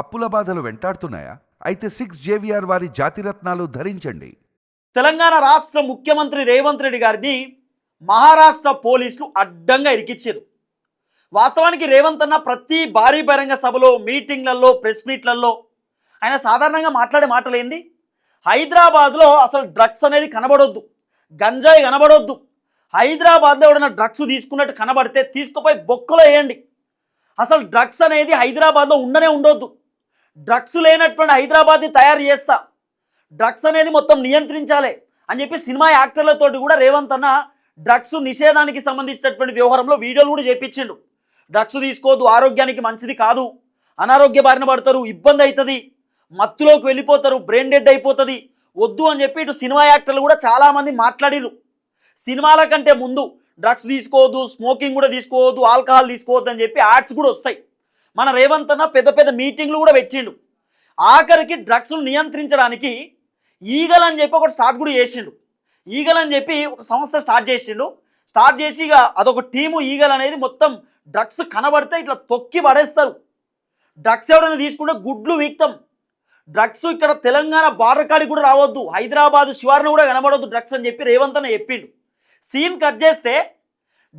అప్పుల బాధలు వెంటాడుతున్నాయా? అయితే సిక్స్ జేవిఆర్ వారి జాతిరత్నాలు ధరించండి. తెలంగాణ రాష్ట్ర ముఖ్యమంత్రి రేవంత్ రెడ్డి గారిని మహారాష్ట్ర పోలీసులు అడ్డంగా ఇరికిచ్చారు. వాస్తవానికి రేవంత్ అన్న ప్రతి భారీ బహిరంగ సభలో మీటింగ్లలో ప్రెస్ మీట్లలో ఆయన సాధారణంగా మాట్లాడే మాటలేంది హైదరాబాద్లో అసలు డ్రగ్స్ అనేది కనబడొద్దు. గంజాయి కనబడొద్దు. హైదరాబాద్లో ఎవడైనా డ్రగ్స్ తీసుకున్నట్టు కనబడితే తీసుకుపోయి బొక్కలో వేయండి. అసలు డ్రగ్స్ అనేది హైదరాబాద్లో ఉండనే ఉండొద్దు. డ్రగ్స్ లేనటువంటి హైదరాబాద్ని తయారు చేస్తా. డ్రగ్స్ అనేది మొత్తం నియంత్రించాలి అని చెప్పి సినిమా యాక్టర్లతోటి కూడా రేవంత్ అన్న డ్రగ్స్ నిషేధానికి సంబంధించినటువంటి వ్యవహారంలో వీడియోలు కూడా చేపించిండు. డ్రగ్స్ తీసుకోవద్దు ఆరోగ్యానికి మంచిది కాదు. అనారోగ్య బారిన పడతారు ఇబ్బంది అవుతుంది మత్తులోకి వెళ్ళిపోతారు బ్రెయిన్ డెడ్ అయిపోతుంది. వద్దు అని చెప్పి ఇటు సినిమా యాక్టర్లు కూడా చాలామంది మాట్లాడిరు సినిమాల కంటే ముందు డ్రగ్స్ తీసుకోవద్దు స్మోకింగ్ కూడా తీసుకోవద్దు ఆల్కహాల్ తీసుకోవద్దు అని చెప్పి యాడ్స్ కూడా వస్తాయి. మన రేవంత్ అన్న పెద్ద పెద్ద మీటింగ్లు కూడా పెట్టిండు. ఆఖరికి డ్రగ్స్ను నియంత్రించడానికి ఈగల్ అని చెప్పి ఒకటి స్టార్ట్ కూడా చేసిండు. ఈగల్ అని చెప్పి ఒక సంస్థ స్టార్ట్ చేసిండు. స్టార్ట్ చేసి ఇక అదొక టీము ఈగల్ అనేది మొత్తం డ్రగ్స్ కనబడితే ఇట్లా తొక్కి పడేస్తారు. డ్రగ్స్ ఎవరైనా తీసుకుంటే గుడ్లు వీక్తం. డ్రగ్స్ ఇక్కడ తెలంగాణ బార్డర్ కాడికి కూడా రావద్దు. హైదరాబాద్ శివార్ను కూడా కనబడవద్దు డ్రగ్స్ అని చెప్పి రేవంత్ అన్న చెప్పిండు. సీన్ కట్ చేస్తే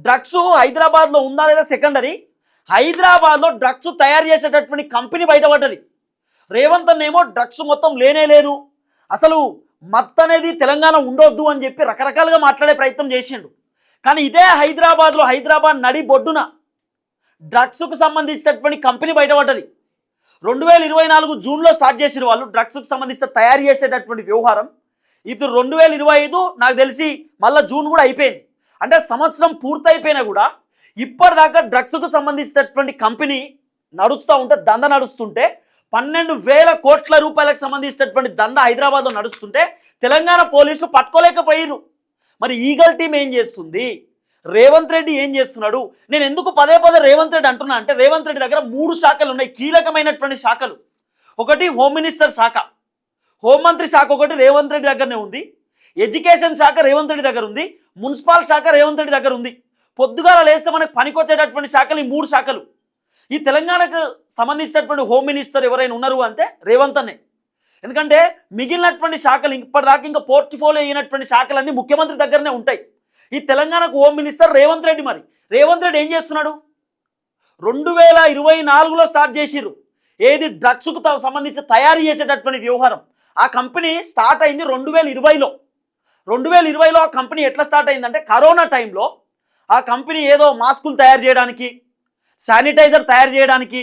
డ్రగ్స్ హైదరాబాద్లో ఉందా లేదా సెకండరీ? హైదరాబాద్లో డ్రగ్స్ తయారు చేసేటటువంటి కంపెనీ బయటపడ్డది. రేవంత్ అన్నేమో డ్రగ్స్ మొత్తం లేనే లేదు. అసలు మత్ అనేది తెలంగాణ ఉండొద్దు అని చెప్పి రకరకాలుగా మాట్లాడే ప్రయత్నం చేసిండు. కానీ ఇదే హైదరాబాద్లో హైదరాబాద్ నడి బొడ్డున డ్రగ్స్కు సంబంధించినటువంటి కంపెనీ బయటపడ్డది. రెండు వేల ఇరవై నాలుగు జూన్లో స్టార్ట్ చేసిన వాళ్ళు డ్రగ్స్కి సంబంధించిన తయారు చేసేటటువంటి వ్యవహారం. ఇప్పుడు రెండు వేల ఇరవై ఐదు నాకు తెలిసి మళ్ళీ జూన్ కూడా అయిపోయింది. అంటే సంవత్సరం పూర్తయిపోయినా కూడా ఇప్పటిదాకా డ్రగ్స్కు సంబంధించినటువంటి కంపెనీ నడుస్తూ ఉంటే దంద నడుస్తుంటే పన్నెండు వేల కోట్ల రూపాయలకు సంబంధించినటువంటి దంద హైదరాబాద్లో నడుస్తుంటే తెలంగాణ పోలీసులు పట్టుకోలేకపోయారు మరి ఈగల్ టీం ఏం చేస్తుంది? రేవంత్ రెడ్డి ఏం చేస్తున్నాడు? నేను ఎందుకు పదే పదే రేవంత్ రెడ్డి అంటున్నా అంటే రేవంత్ రెడ్డి దగ్గర మూడు శాఖలు ఉన్నాయి కీలకమైనటువంటి శాఖలు. ఒకటి హోమ్ మినిస్టర్ శాఖ. హోంమంత్రి శాఖ ఒకటి రేవంత్ రెడ్డి దగ్గరనే ఉంది. ఎడ్యుకేషన్ శాఖ రేవంత్ రెడ్డి దగ్గర ఉంది. మున్సిపల్ శాఖ రేవంత్ రెడ్డి దగ్గర ఉంది. పొద్దుగాల లేస్తే మనకు పనికొచ్చేటటువంటి శాఖలు ఈ మూడు శాఖలు. ఈ తెలంగాణకు సంబంధించినటువంటి హోమ్ మినిస్టర్ ఎవరైనా ఉన్నారు అంటే రేవంత్ అనే. ఎందుకంటే మిగిలినటువంటి శాఖలు ఇప్పటిదాకా ఇంకా పోర్ట్ఫోలియో అయినటువంటి శాఖలన్నీ ముఖ్యమంత్రి దగ్గరనే ఉంటాయి. ఈ తెలంగాణకు హోమ్ మినిస్టర్ రేవంత్ రెడ్డి మరి. రేవంత్ రెడ్డి ఏం చేస్తున్నాడు? రెండు వేల ఇరవై నాలుగులో స్టార్ట్ చేసిర్రు. ఏది డ్రగ్స్కు త- సంబంధించి తయారు చేసేటటువంటి వ్యవహారం. ఆ కంపెనీ స్టార్ట్ అయింది రెండు వేల ఇరవైలో. రెండు వేల ఇరవైలో ఆ కంపెనీ ఎట్లా స్టార్ట్ అయిందంటే కరోనా టైంలో ఆ కంపెనీ ఏదో మాస్కులు తయారు చేయడానికి శానిటైజర్ తయారు చేయడానికి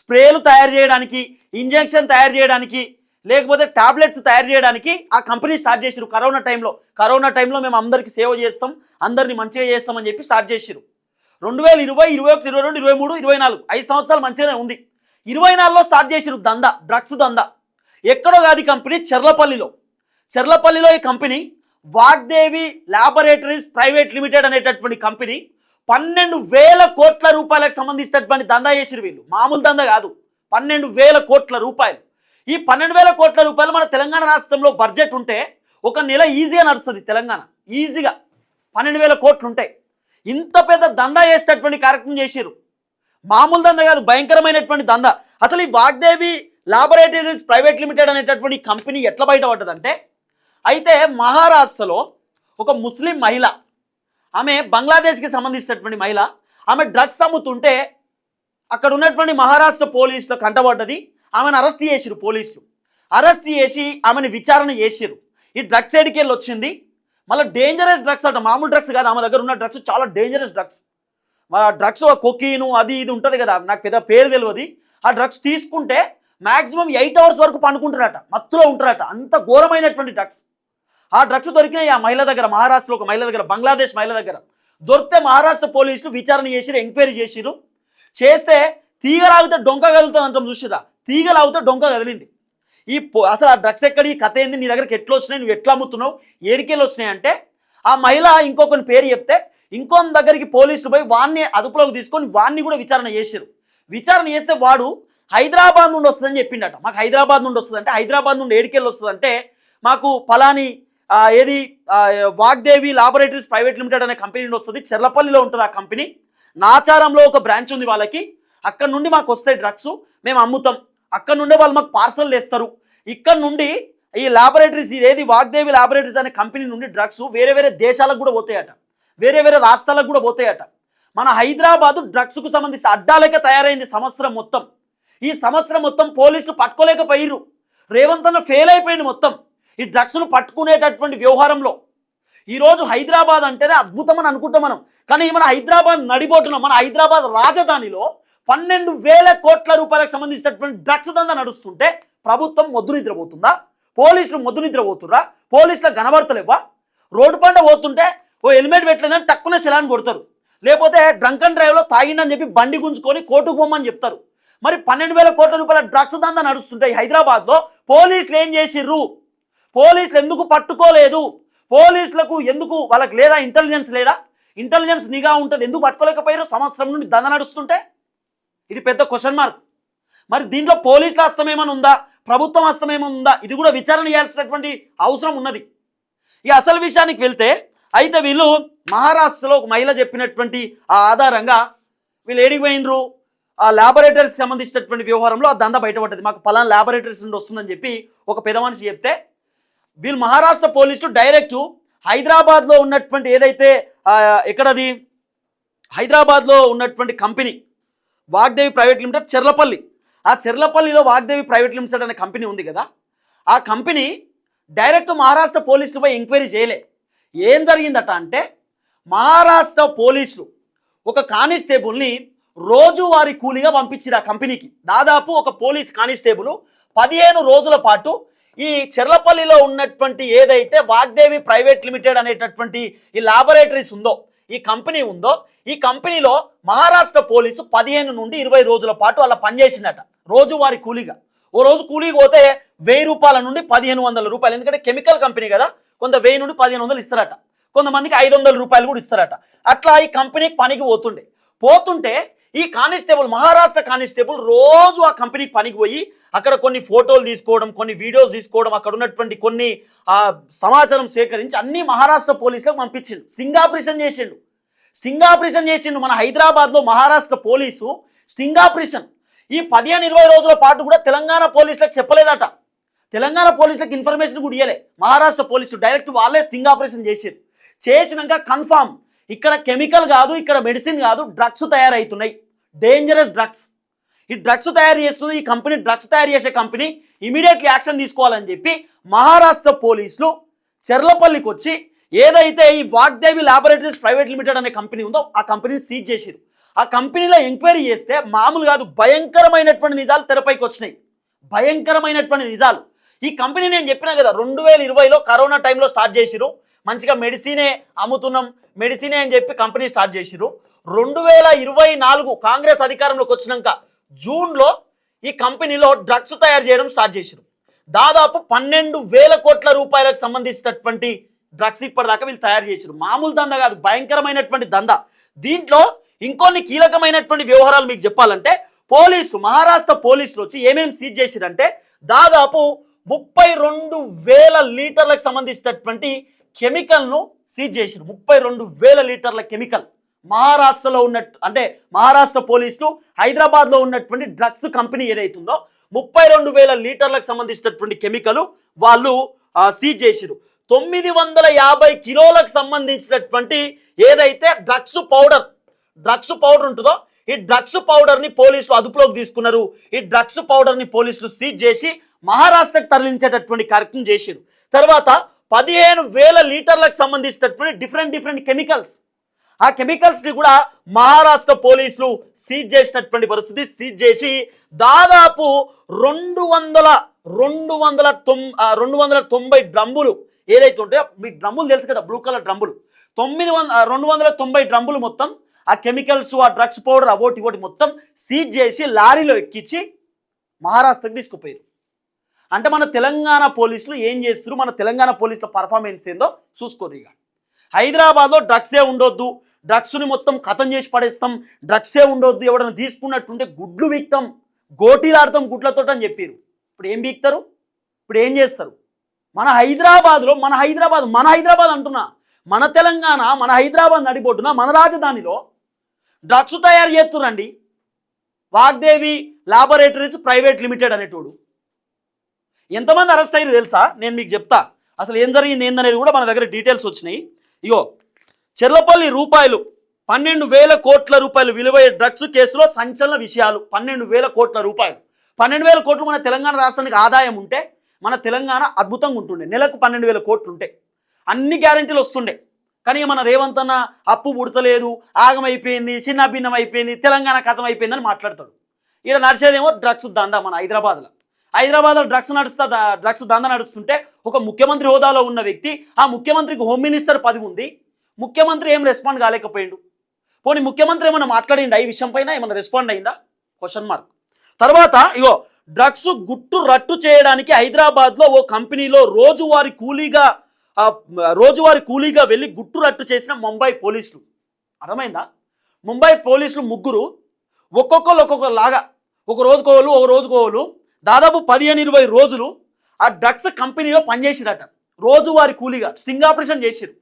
స్ప్రేలు తయారు చేయడానికి ఇంజెక్షన్ తయారు చేయడానికి లేకపోతే టాబ్లెట్స్ తయారు చేయడానికి ఆ కంపెనీ స్టార్ట్ చేసిరు కరోనా టైంలో. కరోనా టైంలో మేము అందరికీ సేవ చేస్తాం అందరినీ మంచిగా చేస్తామని చెప్పి స్టార్ట్ చేసిరు రెండు వేల ఇరవై ఇరవై ఒకటి ఇరవై రెండు ఇరవై మూడు ఇరవై నాలుగు ఐదు సంవత్సరాలు మంచిగానే ఉంది. ఇరవై నాలుగులో స్టార్ట్ చేసిరు దందా డ్రగ్స్ దందా. ఎక్కడో కాదు కంపెనీ చెర్లపల్లిలో. చెర్లపల్లిలో ఈ company Vagdevi laboratories private limited అనేటటువంటి కంపెనీ పన్నెండు వేల కోట్ల రూపాయలకు సంబంధించినటువంటి దందా చేసిరు వీళ్ళు. మామూలు దందా కాదు. పన్నెండు వేల కోట్ల రూపాయలు. ఈ పన్నెండు వేల కోట్ల రూపాయలు మన తెలంగాణ రాష్ట్రంలో బడ్జెట్ ఉంటే ఒక నెల ఈజీగా నడుస్తుంది తెలంగాణ. ఈజీగా. పన్నెండు వేల కోట్లు ఉంటాయి ఇంత పెద్ద దందా చేసేటటువంటి కార్యక్రమం చేసిరు మామూలు దందా కాదు భయంకరమైనటువంటి దందా. అసలు ఈ వాగ్దేవి లాబొరేటరీస్ ప్రైవేట్ లిమిటెడ్ అనేటటువంటి కంపెనీ ఎట్లా బయటపడ్డదంటే అయితే మహారాష్ట్రలో ఒక ముస్లిం మహిళ ఆమె బంగ్లాదేశ్కి సంబంధించినటువంటి మహిళ ఆమె డ్రగ్స్ అమ్ముతుంటే అక్కడ ఉన్నటువంటి మహారాష్ట్ర పోలీసులు కంటపడ్డది ఆమెను అరెస్ట్ చేసిరు పోలీసులు. అరెస్ట్ చేసి ఆమెను విచారణ చేసిరు ఈ డ్రగ్స్ ఎడికి వెళ్ళి వచ్చింది. మళ్ళీ డేంజరస్ డ్రగ్స్ అంట మామూలు డ్రగ్స్ కాదు ఆమె దగ్గర ఉన్న డ్రగ్స్ చాలా డేంజరస్ డ్రగ్స్ ఆ డ్రగ్స్ కొకీను అది ఇది ఉంటుంది కదా నాకు పెద్ద పేరు తెలియదు ఆ డ్రగ్స్ తీసుకుంటే మ్యాక్సిమం ఎయిట్ అవర్స్ వరకు పండుకుంటారట మత్తులో ఉంటారట అంత ఘోరమైనటువంటి డ్రగ్స్ ఆ డ్రగ్స్ దొరికినాయి ఆ మహిళ దగ్గర మహారాష్ట్రలో ఒక మహిళ దగ్గర బంగ్లాదేశ్ మహిళ దగ్గర. దొరికితే మహారాష్ట్ర పోలీసులు విచారణ చేసిరు ఎంక్వైరీ చేసిరు చేస్తే తీగ లాగితే డొంక కదులుతుంది అంటాం చూసిరా తీగ లాగితే డొంక కదిలింది. ఈ అసలు ఆ డ్రగ్స్ ఎక్కడ ఈ కథ ఏంది? నీ దగ్గరికి ఎట్లా వచ్చినాయి? నువ్వు ఎట్లా అమ్ముతున్నావు? ఏడికేళ్ళు వచ్చినాయి అంటే ఆ మహిళ ఇంకొకరి పేరు చెప్తే ఇంకొక దగ్గరికి పోలీసులు పోయి వాడిని అదుపులోకి తీసుకొని వాడిని కూడా విచారణ చేశారు విచారణ చేస్తే వాడు హైదరాబాద్ నుండి వస్తుందని చెప్పిండట. మాకు హైదరాబాద్ నుండి వస్తుంది అంటే హైదరాబాద్ నుండి ఏడికెళ్ళి వస్తుంది అంటే మాకు ఫలాని ఏది? వాగ్దేవి లాబొరేటరీస్ ప్రైవేట్ లిమిటెడ్ అనే కంపెనీ నుండి వస్తుంది. చెర్లపల్లిలో ఉంటుంది ఆ కంపెనీ. నాచారంలో ఒక బ్రాంచ్ ఉంది వాళ్ళకి. అక్కడ నుండి మాకు వస్తాయి డ్రగ్స్. మేము అమ్ముతాం. అక్కడ నుండే వాళ్ళు మాకు పార్సల్ వేస్తారు ఇక్కడ నుండి ఈ ల్యాబొరేటరీస్ ఇదేది వాగ్దేవి ల్యాబొరేటరీస్ అనే కంపెనీ నుండి డ్రగ్స్ వేరే వేరే దేశాలకు కూడా పోతాయట. వేరే వేరే రాష్ట్రాలకు కూడా పోతాయట. మన హైదరాబాదు డ్రగ్స్కు సంబంధించి అడ్డాలకే తయారైంది సంవత్సరం మొత్తం. ఈ సంవత్సరం మొత్తం పోలీసులు పట్టుకోలేకపోయిర్రు. రేవంత్ అన్న ఫెయిల్ అయిపోయింది మొత్తం. ఈ డ్రగ్స్ను పట్టుకునేటటువంటి వ్యవహారంలో. ఈరోజు హైదరాబాద్ అంటేనే అద్భుతం అని అనుకుంటాం మనం. కానీ మన హైదరాబాద్ నడిపోతున్నాం మన హైదరాబాద్ రాజధానిలో పన్నెండు వేల కోట్ల రూపాయలకు సంబంధించినటువంటి డ్రగ్స్ దందా నడుస్తుంటే ప్రభుత్వం మొద్దు నిద్రపోతుందా? పోలీసులు మొద్దు నిద్రపోతుర్రా? పోలీసులకు కనబడతలేవా రోడ్డు పంట పోతుంటే ఓ హెల్మెట్ పెట్టలేదని టక్కున చలాన్ కొడతారు. లేకపోతే డ్రంక్ అండ్ డ్రైవ్లో తాగిందని చెప్పి బండి గుంజుకొని కోర్టుకు పోమని చెప్తారు. మరి పన్నెండు వేల కోట్ల రూపాయల డ్రగ్స్ దందా నడుస్తుంటాయి హైదరాబాద్లో పోలీసులు ఏం చేసిర్రు? పోలీసులు ఎందుకు పట్టుకోలేదు? పోలీసులకు ఎందుకు వాళ్ళకి లేదా ఇంటెలిజెన్స్ లేదా? ఇంటెలిజెన్స్ నిఘా ఉంటుంది. ఎందుకు పట్టుకోలేకపోయారు? సంవత్సరం నుండి దంద నడుస్తుంటే? ఇది పెద్ద క్వశ్చన్ మార్క్. మరి దీంట్లో పోలీసుల హస్తం ఏమైనా ఉందా? ప్రభుత్వం హస్తం ఏమైనా ఉందా? ఇది కూడా విచారణ చేయాల్సినటువంటి అవసరం ఉన్నది. ఈ అసలు విషయానికి వెళ్తే అయితే వీళ్ళు మహారాష్ట్రలో ఒక మహిళ చెప్పినటువంటి ఆ ఆధారంగా వీళ్ళు ఏడికి పోయినరు? ఆ ల్యాబొరేటరీకి సంబంధించినటువంటి వ్యవహారంలో ఆ దంద బయటపడ్డది. మాకు పలానా ల్యాబొరేటరీస్ నుండి వస్తుందని చెప్పి ఒక పెద్ద మనిషి చెప్తే వీళ్ళు మహారాష్ట్ర పోలీసులు డైరెక్ట్ హైదరాబాద్లో ఉన్నటువంటి ఏదైతే ఇక్కడది ఎక్కడది? హైదరాబాద్లో ఉన్నటువంటి company Vagdevi private limited Cherlapalli. ఆ చెర్లపల్లిలో వాగ్దేవి ప్రైవేట్ లిమిటెడ్ అనే కంపెనీ ఉంది కదా? ఆ కంపెనీ డైరెక్ట్ మహారాష్ట్ర పోలీసులు ఎంక్వైరీ చేయలే. ఏం జరిగిందట అంటే మహారాష్ట్ర పోలీసులు ఒక కానిస్టేబుల్ని రోజువారీ కూలీగా పంపించారు ఆ కంపెనీకి. దాదాపు ఒక పోలీస్ కానిస్టేబుల్ పదిహేను రోజుల పాటు ఈ చెర్లపల్లిలో ఉన్నటువంటి ఏదైతే వాగ్దేవి ప్రైవేట్ లిమిటెడ్ అనేటటువంటి ఈ లాబొరేటరీస్ ఉందో ఈ కంపెనీ ఉందో ఈ కంపెనీలో మహారాష్ట్ర పోలీసు పదిహేను నుండి ఇరవై రోజుల పాటు అలా పనిచేసిందట. రోజువారి కూలీగా. ఓ రోజు కూలీకి పోతే వెయ్యి రూపాయల నుండి పదిహేను వందల రూపాయలు. ఎందుకంటే కెమికల్ కంపెనీ కదా కొంత వెయ్యి నుండి పదిహేను వందలు ఇస్తారట. కొంతమందికి ఐదు వందల రూపాయలు కూడా ఇస్తారట. అట్లా ఈ కంపెనీకి పనికి పోతుండే. పోతుంటే ఈ కానిస్టేబుల్ మహారాష్ట్ర కానిస్టేబుల్ రోజు ఆ కంపెనీకి పనికి పోయి అక్కడ కొన్ని ఫోటోలు తీసుకోవడం కొన్ని వీడియోస్ తీసుకోవడం అక్కడ ఉన్నటువంటి కొన్ని సమాచారం సేకరించి అన్ని మహారాష్ట్ర పోలీసులకు పంపించిండు. స్టింగ్ ఆపరేషన్ చేసిండు. స్టింగ్ ఆపరేషన్ చేసిండు. మన హైదరాబాద్లో మహారాష్ట్ర పోలీసు స్టింగ్ ఆపరేషన్ ఈ పదిహేను ఇరవై రోజుల పాటు కూడా తెలంగాణ పోలీసులకు చెప్పలేదట. తెలంగాణ పోలీసులకు ఇన్ఫర్మేషన్ కూడా ఇవ్వలే మహారాష్ట్ర పోలీసులు డైరెక్ట్ వాళ్ళే స్టింగ్ ఆపరేషన్ చేసారు. చేసినాక కన్ఫామ్. ఇక్కడ కెమికల్ కాదు ఇక్కడ మెడిసిన్ కాదు డ్రగ్స్ తయారవుతున్నాయి డేంజరస్ డ్రగ్స్ ఈ డ్రగ్స్ తయారు చేస్తుంది ఈ కంపెనీ డ్రగ్స్ తయారు చేసే కంపెనీ ఇమీడియట్లీ యాక్షన్ తీసుకోవాలని చెప్పి మహారాష్ట్ర పోలీసులు చెర్లపల్లికి వచ్చి ఏదైతే ఈ వాగ్దేవి ల్యాబొరేటరీస్ ప్రైవేట్ లిమిటెడ్ అనే కంపెనీ ఉందో ఆ కంపెనీని సీజ్ చేసారు ఆ కంపెనీలో ఎంక్వైరీ చేస్తే మామూలు కాదు భయంకరమైనటువంటి నిజాలు తెరపైకి వచ్చినాయి. భయంకరమైనటువంటి నిజాలు. ఈ కంపెనీ నేను చెప్పినా కదా రెండు వేల ఇరవైలో కరోనా టైంలో స్టార్ట్ చేసిరు మంచిగా మెడిసినే అమ్ముతున్నాం మెడిసినే అని చెప్పి కంపెనీ స్టార్ట్ చేసిరు రెండు వేల ఇరవై నాలుగు కాంగ్రెస్ అధికారంలోకి వచ్చినాక జూన్లో ఈ కంపెనీలో డ్రగ్స్ తయారు చేయడం స్టార్ట్ చేసిరు దాదాపు పన్నెండు వేల కోట్ల రూపాయలకు సంబంధించినటువంటి డ్రగ్స్ ఇప్పటిదాకా వీళ్ళు తయారు చేసిరు మామూలు దందా కాదు భయంకరమైనటువంటి దందా. దీంట్లో ఇంకొన్ని కీలకమైనటువంటి వ్యవహారాలు మీకు చెప్పాలంటే పోలీసులు మహారాష్ట్ర పోలీసులు వచ్చి ఏమేమి సీజ్ చేసిరంటే దాదాపు ముప్పై రెండు వేల లీటర్లకు సంబంధించినటువంటి కెమికల్ను సీజ్ చేసిరు ముప్పై రెండు వేల లీటర్ల కెమికల్. మహారాష్ట్రలో ఉన్నట్టు అంటే మహారాష్ట్ర పోలీసులు హైదరాబాద్లో ఉన్నటువంటి డ్రగ్స్ కంపెనీ ఏదైతుందో ముప్పై రెండు వేల లీటర్లకు సంబంధించినటువంటి కెమికల్ వాళ్ళు సీజ్ చేసిరు తొమ్మిది వందల యాభై కిలోలకు సంబంధించినటువంటి ఏదైతే డ్రగ్స్ పౌడర్ డ్రగ్స్ పౌడర్ ఉంటుందో ఈ డ్రగ్స్ పౌడర్ని పోలీసులు అదుపులోకి తీసుకున్నారు. ఈ డ్రగ్స్ పౌడర్ని పోలీసులు సీజ్ చేసి మహారాష్ట్రకు తరలించేటటువంటి కార్యక్రమం చేసిరు తర్వాత పదిహేను వేల లీటర్లకు సంబంధించినటువంటి డిఫరెంట్ డిఫరెంట్ కెమికల్స్ ఆ కెమికల్స్ని కూడా మహారాష్ట్ర పోలీసులు సీజ్ చేసినటువంటి పరిస్థితి. సీజ్ చేసి దాదాపు రెండు వందల రెండు వందల తొం రెండు వందల తొంభై డ్రమ్ములు ఏదైతే ఉంటాయో మీకు డ్రమ్ములు తెలుసు కదా బ్లూ కలర్ డ్రమ్ములు. తొమ్మిది వంద రెండు వందల తొంభై డ్రమ్ములు మొత్తం ఆ కెమికల్స్ ఆ డ్రగ్స్ పౌడర్ అవోటి ఇవోటి మొత్తం సీజ్ చేసి లారీలో ఎక్కించి మహారాష్ట్రకి తీసుకుపోయారు. అంటే మన తెలంగాణ పోలీసులు ఏం చేస్తున్నారు మన తెలంగాణ పోలీసుల పర్ఫార్మెన్స్ ఏందో చూసుకోరు ఇక. హైదరాబాద్లో డ్రగ్సే ఉండొద్దు. డ్రగ్స్ని మొత్తం కథం చేసి పడేస్తాం. డ్రగ్సే ఉండొద్దు. ఎవడైనా తీసుకున్నట్టుంటే గుడ్లు వీక్తాం. గోటీలాడతాం గుడ్లతో అని చెప్పారు ఇప్పుడు ఏం వీక్తారు? ఇప్పుడు ఏం చేస్తారు? మన హైదరాబాద్లో మన హైదరాబాద్ మన హైదరాబాద్ అంటున్నా. మన తెలంగాణ మన హైదరాబాద్ నడిపోతున్న మన రాజధానిలో డ్రగ్స్ తయారు చేస్తురండి వాగ్దేవి లాబొరేటరీస్ ప్రైవేట్ లిమిటెడ్ అనేటోడు. ఎంతమంది అరెస్ట్ అయ్యారు తెలుసా? నేను మీకు చెప్తా. అసలు ఏం జరిగింది ఏందనేది కూడా మన దగ్గర డీటెయిల్స్ వచ్చినాయి. ఇగో చెర్లపల్లి రూపాయలు పన్నెండు వేల కోట్ల రూపాయలు విలువయ్యే డ్రగ్స్ కేసులో సంచలన విషయాలు. పన్నెండు వేల కోట్ల రూపాయలు. పన్నెండు వేల కోట్లు మన తెలంగాణ రాష్ట్రానికి ఆదాయం ఉంటే మన తెలంగాణ అద్భుతంగా ఉంటుండే. నెలకు పన్నెండు వేల కోట్లు ఉంటే. అన్ని గ్యారెంటీలు వస్తుండే. కానీ మన రేవంత్ అన్న అప్పు పుడతలేదు ఆగమైపోయింది చిన్న భిన్నం అయిపోయింది తెలంగాణ కథం అయిపోయిందని మాట్లాడతాడు. ఇక్కడ నడిచేదేమో డ్రగ్స్ దండ మన హైదరాబాద్లో. హైదరాబాద్లో డ్రగ్స్ నడుస్తా డ్రగ్స్ దంద నడుస్తుంటే ఒక ముఖ్యమంత్రి హోదాలో ఉన్న వ్యక్తి ఆ ముఖ్యమంత్రికి హోమ్ మినిస్టర్ పదవి ఉంది. ముఖ్యమంత్రి ఏం రెస్పాండ్ కాలేకపోయిండు. పోనీ ముఖ్యమంత్రి ఏమైనా మాట్లాడిండా? ఈ విషయం పైన ఏమైనా రెస్పాండ్ అయిందా? క్వశ్చన్ మార్క్ తర్వాత ఇగో డ్రగ్స్ గుట్టు రట్టు చేయడానికి హైదరాబాద్లో ఓ కంపెనీలో రోజువారి కూలీగా రోజువారి కూలీగా వెళ్ళి గుట్టు రట్టు చేసిన ముంబై పోలీసులు. అర్థమైందా? ముంబై పోలీసులు ముగ్గురు ఒక్కొక్కరు ఒక్కొక్కరు లాగా ఒక రోజుకోవాలు ఒక రోజుకోవాలి. దాదాపు పదిహేను ఇరవై రోజులు ఆ డ్రగ్స్ కంపెనీలో పనిచేసిరట. రోజువారి కూలీగా స్టింగ్ ఆపరేషన్ చేసిరు.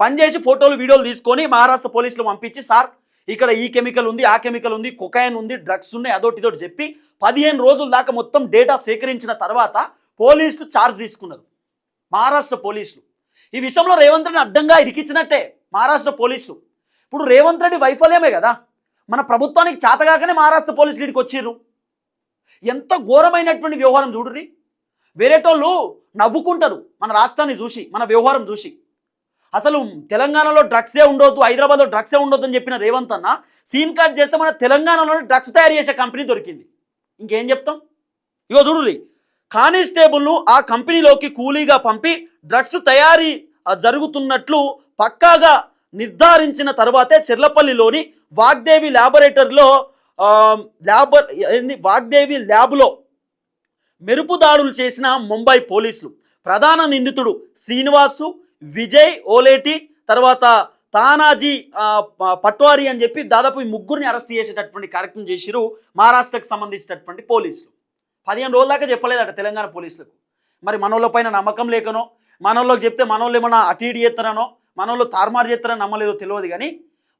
పనిచేసి ఫోటోలు వీడియోలు తీసుకొని మహారాష్ట్ర పోలీసులు పంపించి సార్ ఇక్కడ ఈ కెమికల్ ఉంది ఆ కెమికల్ ఉంది కొకాయిన్ ఉంది డ్రగ్స్ ఉన్నాయి అదోటి ఇదోటి చెప్పి పదిహేను రోజుల దాకా మొత్తం డేటా సేకరించిన తర్వాత పోలీసులు ఛార్జ్ తీసుకున్నారు. మహారాష్ట్ర పోలీసులు. ఈ విషయంలో రేవంత్ రెడ్డి అడ్డంగా ఇరికించినట్టే మహారాష్ట్ర పోలీసులు. ఇప్పుడు రేవంత్ రెడ్డి వైఫల్యమే కదా. మన ప్రభుత్వానికి చేతగాకనే మహారాష్ట్ర పోలీసులు ఇక్కడికి వచ్చిర్రు. ఎంత ఘోరమైనటువంటి వ్యవహారం చూడుర్రి? వేరేటోళ్ళు నవ్వుకుంటారు మన రాష్ట్రాన్ని చూసి మన వ్యవహారం చూసి. అసలు తెలంగాణలో డ్రగ్సే ఉండొద్దు హైదరాబాద్లో డ్రగ్సే ఉండొద్దు అని చెప్పిన రేవంత్ అన్న సీన్ కార్డ్ చేస్తే మన తెలంగాణలో డ్రగ్స్ తయారు చేసే కంపెనీ దొరికింది. ఇంకేం చెప్తాం? ఇగో చూడుర్రి కానిస్టేబుల్ను ఆ కంపెనీలోకి కూలీగా పంపి డ్రగ్స్ తయారీ జరుగుతున్నట్లు పక్కాగా నిర్ధారించిన తర్వాతే చెర్లపల్లిలోని వాగ్దేవి ల్యాబొరేటరీలో ల్యాబర్ ఏంది వాగ్దేవి ల్యాబ్లో మెరుపు దాడులు చేసిన ముంబై పోలీసులు. ప్రధాన నిందితుడు శ్రీనివాసు విజయ్ ఓలేటి తర్వాత తానాజీ పట్వారి అని చెప్పి దాదాపు ఈ ముగ్గురిని అరెస్ట్ చేసేటటువంటి కార్యక్రమం చేసిరు మహారాష్ట్రకు సంబంధించినటువంటి పోలీసులు. పదిహేను రోజుల దాకా చెప్పలేదట తెలంగాణ పోలీసులకు. మరి మనోళ్ళ పైన నమ్మకం లేకనో మనోళ్ళకి చెప్తే మనోళ్ళు ఏమన్నా అటు ఇటు చేస్తారనో మనోళ్ళు తారుమారు చేస్తారని నమ్మలేదో తెలియదు కానీ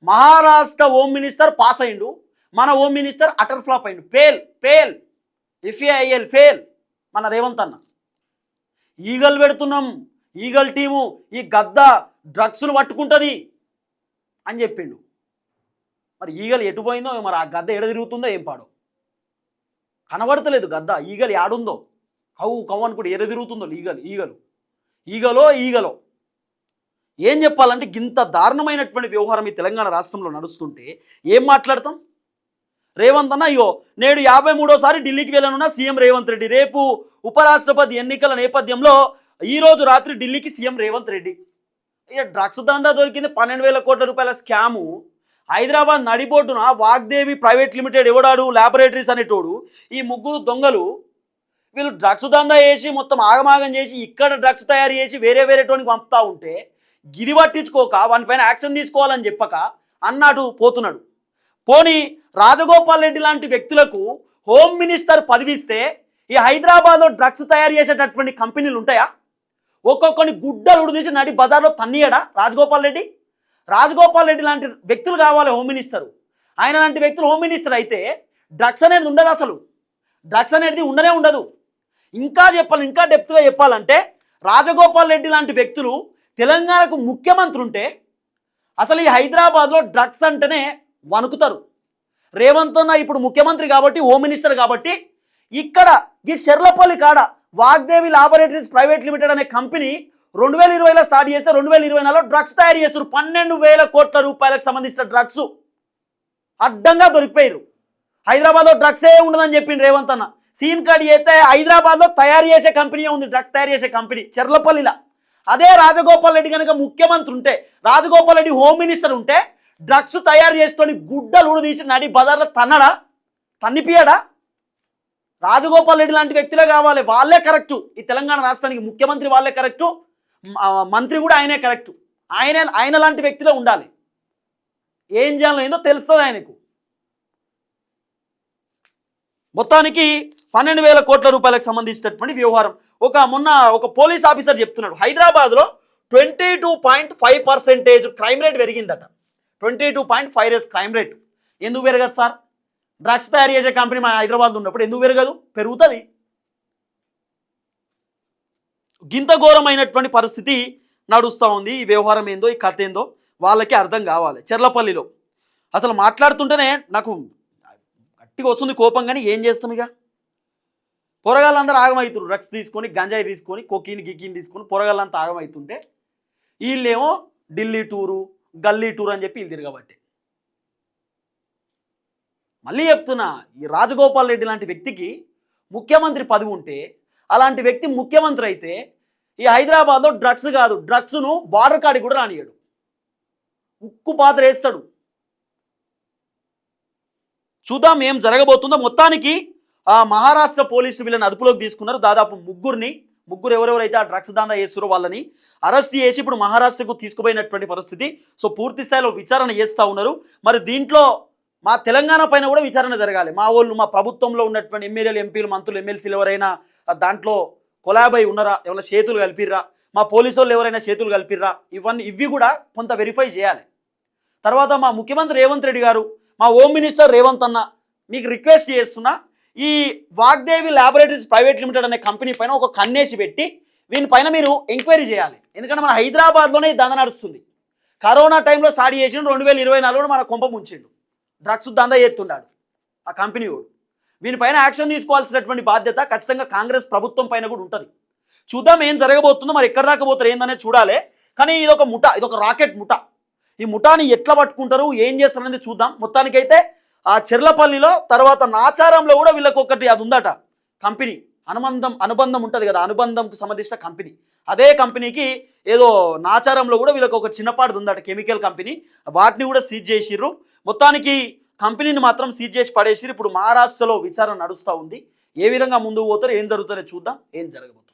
మహారాష్ట్ర హోమ్ మినిస్టర్ పాస్ అయిండు మన హోమ్ మినిస్టర్ అటర్ ఫ్లాప్ అయింది fail fail F A I L fail మన రేవంత్ అన్న. ఈగలు పెడుతున్నాం. ఈగల్ టీము ఈ గద్ద డ్రగ్స్ను పట్టుకుంటుంది అని చెప్పిండు. మరి ఈగలు ఎటుపోయిందో మరి ఆ గద్ద ఎడ తిరుగుతుందో ఏం పాడో? కనబడతలేదు గద్ద. ఈగలు యాడుందో? కవ్వు కవ్వు అనుకుంటే ఎడ తిరుగుతుందో ఈగలు ఈగలు ఈగలో ఈగలో ఏం చెప్పాలంటే ఇంత దారుణమైనటువంటి వ్యవహారం ఈ తెలంగాణ రాష్ట్రంలో నడుస్తుంటే ఏం మాట్లాడతాం? రేవంత్ అన్న అయ్యో నేడు యాభై మూడోసారి ఢిల్లీకి వెళ్ళనున్న సీఎం రేవంత్ రెడ్డి. రేపు ఉపరాష్ట్రపతి ఎన్నికల నేపథ్యంలో ఈరోజు రాత్రి ఢిల్లీకి సీఎం రేవంత్ రెడ్డి. ఇక డ్రగ్స్ దందా దొరికింది పన్నెండు వేల కోట్ల రూపాయల స్కాము. హైదరాబాద్ నడిబోటున వాగ్దేవి ప్రైవేట్ లిమిటెడ్ ఎవడాడు? ల్యాబొరేటరీస్ అనేటోడు. ఈ ముగ్గురు దొంగలు వీళ్ళు డ్రగ్స్ దందా చేసి మొత్తం ఆగమాగం చేసి ఇక్కడ డ్రగ్స్ తయారు చేసి వేరే వేరే టోనికి పంపుతా ఉంటే గిది పట్టించుకోక వానిపైన యాక్షన్ తీసుకోవాలని చెప్పక అన్నాడు పోతున్నాడు. పోనీ రాజగోపాల్ రెడ్డి లాంటి వ్యక్తులకు హోమ్ మినిస్టర్ పదవిస్తే ఈ హైదరాబాద్లో డ్రగ్స్ తయారు చేసేటటువంటి కంపెనీలు ఉంటాయా? ఒక్కొక్కని గుడ్డలు ఉడిదీసి నడి బజార్లో తన్నియడా రాజగోపాల్ రెడ్డి? రాజగోపాల్ రెడ్డి లాంటి వ్యక్తులు కావాలి హోమ్ మినిస్టర్. ఆయన లాంటి వ్యక్తులు హోమ్ మినిస్టర్ అయితే డ్రగ్స్ అనేది ఉండదు అసలు. డ్రగ్స్ అనేది ఉండనే ఉండదు. ఇంకా చెప్పాలి ఇంకా డెప్త్గా చెప్పాలంటే రాజగోపాల్ రెడ్డి లాంటి వ్యక్తులు తెలంగాణకు ముఖ్యమంత్రి ఉంటే అసలు ఈ హైదరాబాద్లో డ్రగ్స్ అంటేనే వణుకుతారు. రేవంత్ అన్న ఇప్పుడు ముఖ్యమంత్రి కాబట్టి హోమ్ మినిస్టర్ కాబట్టి ఇక్కడ ఈ షెర్లపల్లి కాడ వాగ్దేవి లాబొరేటరీస్ ప్రైవేట్ లిమిటెడ్ అనే కంపెనీ రెండు వేల ఇరవైలో స్టార్ట్ చేస్తే రెండు వేల ఇరవై నాలుగులో డ్రగ్స్ తయారు చేస్తారు పన్నెండు వేల కోట్ల రూపాయలకు సంబంధించిన డ్రగ్స్ అడ్డంగా దొరికిపోయారు హైదరాబాద్లో డ్రగ్సే ఉండదని చెప్పింది రేవంత్ అన్న. సీన్ కార్డ్ అయితే హైదరాబాద్లో తయారు చేసే కంపెనీ ఉంది డ్రగ్స్ తయారు చేసే కంపెనీ చెర్లపల్లిలా అదే రాజగోపాల్ రెడ్డి కనుక ముఖ్యమంత్రి ఉంటే రాజగోపాల్ రెడ్డి హోమ్ మినిస్టర్ ఉంటే డ్రగ్స్ తయారు చేసుకొని గుడ్డలు ఊడదీసి నడి బజార్లో తన్నడా? తన్నిపియడా రాజగోపాల్ రెడ్డి లాంటి వ్యక్తులే కావాలి. వాళ్ళే కరెక్టు. ఈ తెలంగాణ రాష్ట్రానికి ముఖ్యమంత్రి వాళ్ళే కరెక్టు. మంత్రి కూడా ఆయనే కరెక్టు. ఆయన ఆయన లాంటి వ్యక్తిలో ఉండాలి. ఏం చేయాలో ఏందో తెలుస్తుంది ఆయనకు. మొత్తానికి పన్నెండు వేల కోట్ల రూపాయలకు సంబంధించినటువంటి వ్యవహారం. ఒక మొన్న ఒక పోలీస్ ఆఫీసర్ చెప్తున్నాడు. హైదరాబాద్లో twenty two point five percentage crime rate పెరిగిందట. Twenty two point five race crime rate. ఎందుకు పెరగదు సార్? డ్రగ్స్ తయారు చేసే కంపెనీ మన హైదరాబాద్లో ఉన్నప్పుడు ఎందుకు పెరగదు? పెరుగుతుంది. గింత ఘోరమైనటువంటి పరిస్థితి నడుస్తూ ఉంది. ఈ వ్యవహారం ఏందో ఈ కథ ఏందో వాళ్ళకి అర్థం కావాలి. చెర్లపల్లిలో. అసలు మాట్లాడుతుంటేనే నాకు గట్టిగా వస్తుంది కోపం కానీ ఏం చేస్తాం ఇక? పొరగాళ్ళందరూ ఆగమవుతున్నారు డ్రగ్స్ తీసుకొని గంజాయి తీసుకొని కొకీని గికీని తీసుకొని పొరగాళ్ళంతా ఆగమవుతుంటే వీళ్ళేమో ఢిల్లీ టూరు గల్లీ టూర్ అని చెప్పి వీళ్ళు తిరగబట్టే. మళ్ళీ చెప్తున్నా ఈ రాజగోపాల్ రెడ్డి లాంటి వ్యక్తికి ముఖ్యమంత్రి పదవి ఉంటే అలాంటి వ్యక్తి ముఖ్యమంత్రి అయితే ఈ హైదరాబాద్లో డ్రగ్స్ కాదు డ్రగ్స్ను బార్డర్ కాడికి కూడా రానియడు. ఉక్కు పాత్ర వేస్తాడు. చూద్దాం ఏం జరగబోతుందో. మొత్తానికి ఆ మహారాష్ట్ర పోలీసులు వీళ్ళని అదుపులోకి తీసుకున్నారు. దాదాపు ముగ్గురిని ముగ్గురు ఎవరెవరైతే ఆ డ్రగ్స్ దాందా చేస్తారో వాళ్ళని అరెస్ట్ చేసి ఇప్పుడు మహారాష్ట్రకు తీసుకుపోయినటువంటి పరిస్థితి. సో పూర్తి స్థాయిలో విచారణ చేస్తూ ఉన్నారు. మరి దీంట్లో మా తెలంగాణ పైన కూడా విచారణ జరగాలి. మా వాళ్ళు మా ప్రభుత్వంలో ఉన్నటువంటి ఎమ్మెల్యేలు ఎంపీలు మంత్రులు ఎమ్మెల్సీలు ఎవరైనా దాంట్లో కొలాబై ఉన్నారా? ఏమైనా చేతులు కలిపిర్రా? మా పోలీసు వాళ్ళు ఎవరైనా చేతులు కలిపిర్రా? ఇవన్నీ ఇవి కూడా కొంత వెరిఫై చేయాలి. తర్వాత మా ముఖ్యమంత్రి రేవంత్ రెడ్డి గారు మా హోమ్ మినిస్టర్ రేవంత్ అన్న మీకు రిక్వెస్ట్ చేస్తున్నా ఈ వాగ్దేవి ల్యాబొరేటరీస్ ప్రైవేట్ లిమిటెడ్ అనే కంపెనీ పైన ఒక కన్నేసి పెట్టి దీని పైన మీరు ఎంక్వైరీ చేయాలి. ఎందుకంటే మన హైదరాబాద్లోనే ఈ దంద నడుస్తుంది. కరోనా టైంలో స్టార్ట్ చేసిన రెండు వేల ఇరవై నాలుగులో మన కొంప ముంచిండు. డ్రగ్స్ దంద చేస్తున్నాడు ఆ కంపెనీ వాడు. వీనిపైన యాక్షన్ తీసుకోవాల్సినటువంటి బాధ్యత ఖచ్చితంగా కాంగ్రెస్ ప్రభుత్వం పైన కూడా ఉంటుంది. చూద్దాం ఏం జరగబోతుందో మరి ఎక్కడ దాకా పోతారు ఏందనేది చూడాలి. కానీ ఇది ఒక ముఠ ఇది ఒక రాకెట్ ముఠ. ఈ ముఠాని ఎట్లా పట్టుకుంటారు ఏం చేస్తారనేది చూద్దాం. మొత్తానికైతే ఆ చెర్లపల్లిలో తర్వాత నాచారంలో కూడా వీళ్ళకి ఒకటి అది ఉందట. కంపెనీ. అనుబంధం అనుబంధం ఉంటుంది కదా. అనుబంధంకు సంబంధించిన కంపెనీ. అదే కంపెనీకి ఏదో నాచారంలో కూడా వీళ్ళకి ఒక చిన్నపాటిది ఉందట కెమికల్ కంపెనీ. వాటిని కూడా సీజ్ చేసిర్రు. మొత్తానికి కంపెనీని మాత్రం సీజ్ చేసి పడేసిర్రు. ఇప్పుడు మహారాష్ట్రలో విచారణ నడుస్తూ ఉంది. ఏ విధంగా ముందుకు పోతారో ఏం జరుగుతుందో చూద్దాం. ఏం జరగబోతుంది?